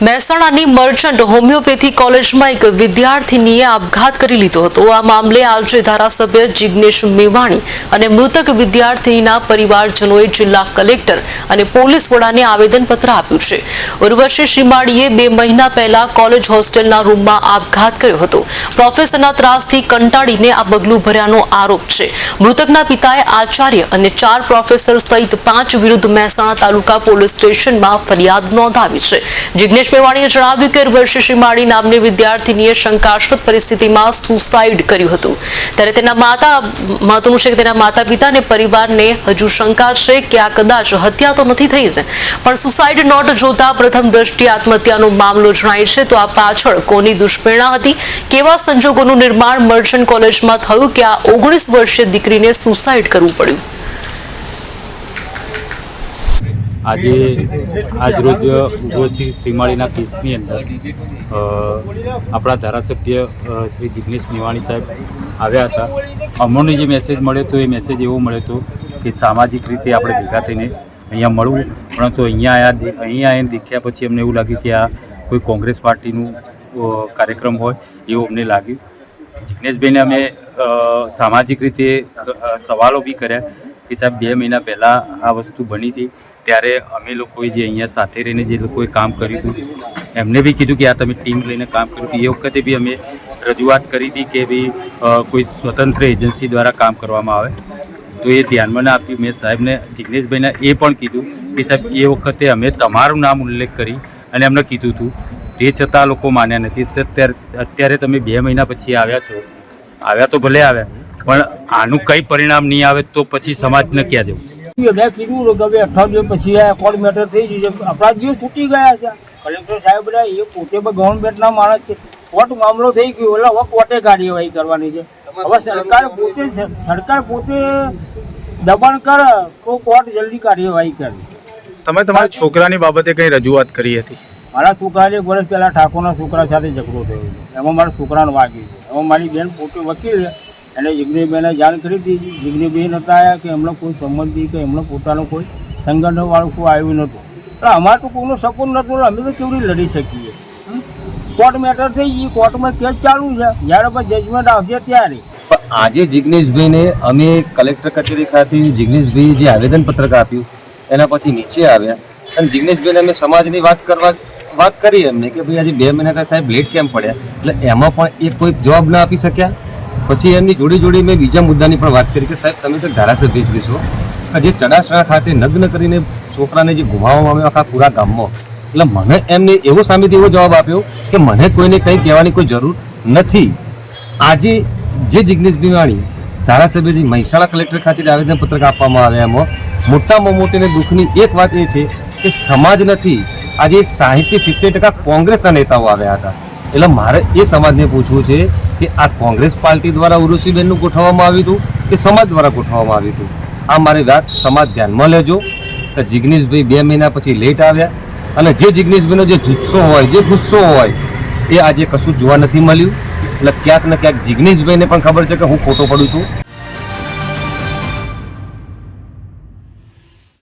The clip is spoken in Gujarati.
મહેસાણાની મર્ચન્ટ હોમિયોપેથી કોલેજમાં એક વિદ્યાર્થીનીએ આપઘાત કરી લીધો હતો. આ મામલે આજે ધારાસભ્ય જિજ્ઞેશ મેવાણી અને મૃતક વિદ્યાર્થીના પરિવારજનોએ જિલ્લા કલેક્ટર અને પોલીસ વડાને આવેદનપત્ર આપ્યું છે. ઉર્વશી શ્રીમાળીએ બે મહિના પહેલા કોલેજ હોસ્ટેલના રૂમમાં આપઘાત કર્યો હતો. પ્રોફેસરના ત્રાસથી કંટાળીને આ પગલું ભર્યાનો આરોપ છે. મૃતકના પિતાએ આચાર્ય અને ચાર પ્રોફેસર સહિત પાંચ વિરુદ્ધ મહેસાણા તાલુકા પોલીસ સ્ટેશનમાં ફરિયાદ નોંધાવી છે. જિગ્નેશ મેવાણીએ જણાવ્યું કે વર્ષે શ્રીમાળી નામની વિદ્યાર્થીનીએ શંકાસ્પદ પરિસ્થિતિમાં સુસાઇડ કર્યું હતું. ત્યારે તેના માતા, મહત્વનું છે કે તેના માતા પિતા અને પરિવારને હજુ શંકા છે કે આ કદાચ હત્યા તો નથી થઈ ને. પણ સુસાઇડ નોટ જોતા પ્રથમ દ્રષ્ટિએ આત્મહત્યાનો મામલો જણાય છે. તો આ પાછળ કોની દુષ્પ્રેરણા હતી? કેવા સંજોગોનું નિર્માણ મર્ચન્ટ કોલેજમાં થયું? કે આ ઓગણીસ વર્ષીય દીકરીને સુસાઇડ કરવું પડ્યું? આજે આજરોજ રોજ શ્રીમાળીના કેસની અંદર આપણા ધારાસભ્ય શ્રી જિગ્નેશ નિવાણી સાહેબ આવ્યા હતા. અમોને જે મેસેજ મળ્યો હતો એ મેસેજ એવો મળ્યો હતો કે સામાજિક રીતે આપણે ભેગા થઈને અહીંયા મળવું. પરંતુ અહીંયા આયા અહીંયા આવીને દેખ્યા પછી અમને એવું લાગ્યું કે આ કોઈ કોંગ્રેસ પાર્ટીનું કાર્યક્રમ હોય એવું અમને લાગ્યું. જિગ્નેશભાઈને અમે સામાજિક રીતે સવાલો બી કર્યા. કે સાહેબ બે મહિના પહેલાં આ વસ્તુ બની હતી. ત્યારે અમે લોકોએ જે અહીંયા સાથે રહીને જે લોકોએ કામ કર્યું હતું, એમને બી કીધું કે આ તમે ટીમ લઈને કામ કર્યું હતું. એ વખતે બી અમે રજૂઆત કરી હતી કે ભાઈ કોઈ સ્વતંત્ર એજન્સી દ્વારા કામ કરવામાં આવે. તો એ ધ્યાનમાં ના આપ્યું મેં સાહેબને, જિગ્નેશભાઈને એ પણ કીધું કે સાહેબ, એ વખતે અમે તમારું નામ ઉલ્લેખ કરી અને એમને કીધું હતું. તે છતાં લોકો માન્યા નથી. અત્યારે તમે બે મહિના પછી આવ્યા છો. આવ્યા તો ભલે આવ્યા. પણ આનું કંઈ પરિણામ નહીં આવે તો પછી સમાજને ક્યાં જવું? મેં કીધું કે અઠવાડિયે પછી આ કોર્ટ મેટર થઈ ગયું છે. આપણા જીવ છૂટી ગયા છે. કલેક્ટર સાહેબ બધા એ પોતે પણ ગવર્મેન્ટના માણસ છે. કોર્ટ મામલો થઈ ગયો એટલે હવે કોર્ટે કાર્યવાહી કરવાની છે. હવે સરકાર પોતે સરકાર પોતે દબાણ કરે તો કોર્ટ જલ્દી કાર્યવાહી કરે. તમે તમારા છોકરાની બાબતે કઈ રજૂઆત કરી હતી? મારા છોકરાને એક વર્ષ પહેલાં ઠાકોરના છોકરા સાથે ઝઘડો થયો છે. એમાં મારા છોકરાને વાગ્યું છે. એમાં મારી બેન પોતે વકીલ છે. એને જિગ્નેશભાઈને જાણ કરી દીધી. જિગ્નેશભાઈ નહોતા આવ્યા કે એમનો કોઈ સંબંધી કે એમનો પોતાનું કોઈ સંગઠનવાળું કોઈ આવ્યું નહોતું. એટલે અમારે તો કોઈનો સપોર્ટ નહોતો અમે તો કેવડી લડી શકીએ. કોર્ટ મેટર થઈ ગઈ કોર્ટમાં કેસ ચાલુ છે. જ્યારે પણ જજમેન્ટ આવશે ત્યારે. પણ આજે જિગ્નેશભાઈને અમે કલેક્ટર કચેરી ખાતે જિગ્નેશભાઈ જે આવેદનપત્રક આપ્યું એના પછી નીચે આવ્યા. અને જિગ્નેશભાઈને અમે સમાજની વાત કરવા વાત કરી એમને કે ભાઈ આજે બે મહિના સાહેબ લેટ કેમ પડ્યા? એટલે એમાં પણ એ કોઈ જવાબ ના આપી શક્યા? પછી એમની જોડી જોડી મેં બીજા મુદ્દાની પણ વાત કરી કે સાહેબ, તમે તો ધારાસભ્ય શ્રી છો. જે ચડાસણા ખાતે નગ્ન કરીને છોકરાને જે ગુમાવવામાં આવ્યો આખા પૂરા ગામમાં, એટલે મને એમને એવો સામેથી એવો જવાબ આપ્યો કે મને કોઈને કંઈ કહેવાની કોઈ જરૂર નથી. આજે જે જિગ્નેશ ભીવાણી ધારાસભ્યજી મહેસાણા કલેક્ટર ખાતે જે આવેદનપત્રક આપવામાં આવ્યા એમાં, મોટામાં મોટી ને દુઃખની એક વાત એ છે કે સમાજ નથી, આજે સાહીઠથી સિત્તેર ટકા કોંગ્રેસના નેતાઓ આવ્યા હતા. એટલે મારે એ સમાજને પૂછવું છે કે આ કોંગ્રેસ પાર્ટી દ્વારા ઉરુસીબેનનું ગોઠવવામાં આવ્યું હતું કે સમાજ દ્વારા ગોઠવવામાં આવ્યું હતું? આ મારી વાત સમાજ ધ્યાનમાં લેજો. કે જિગ્નેશભાઈ બે મહિના પછી લેટ આવ્યા અને જે જિગ્નેશભાઈનો જે જુસ્સો હોય, જે ગુસ્સો હોય, એ આજે કશું જોવા નથી મળ્યું. એટલે ક્યાંક ને ક્યાંક જિગ્નેશભાઈને પણ ખબર છે કે હું ખોટો પડું છું.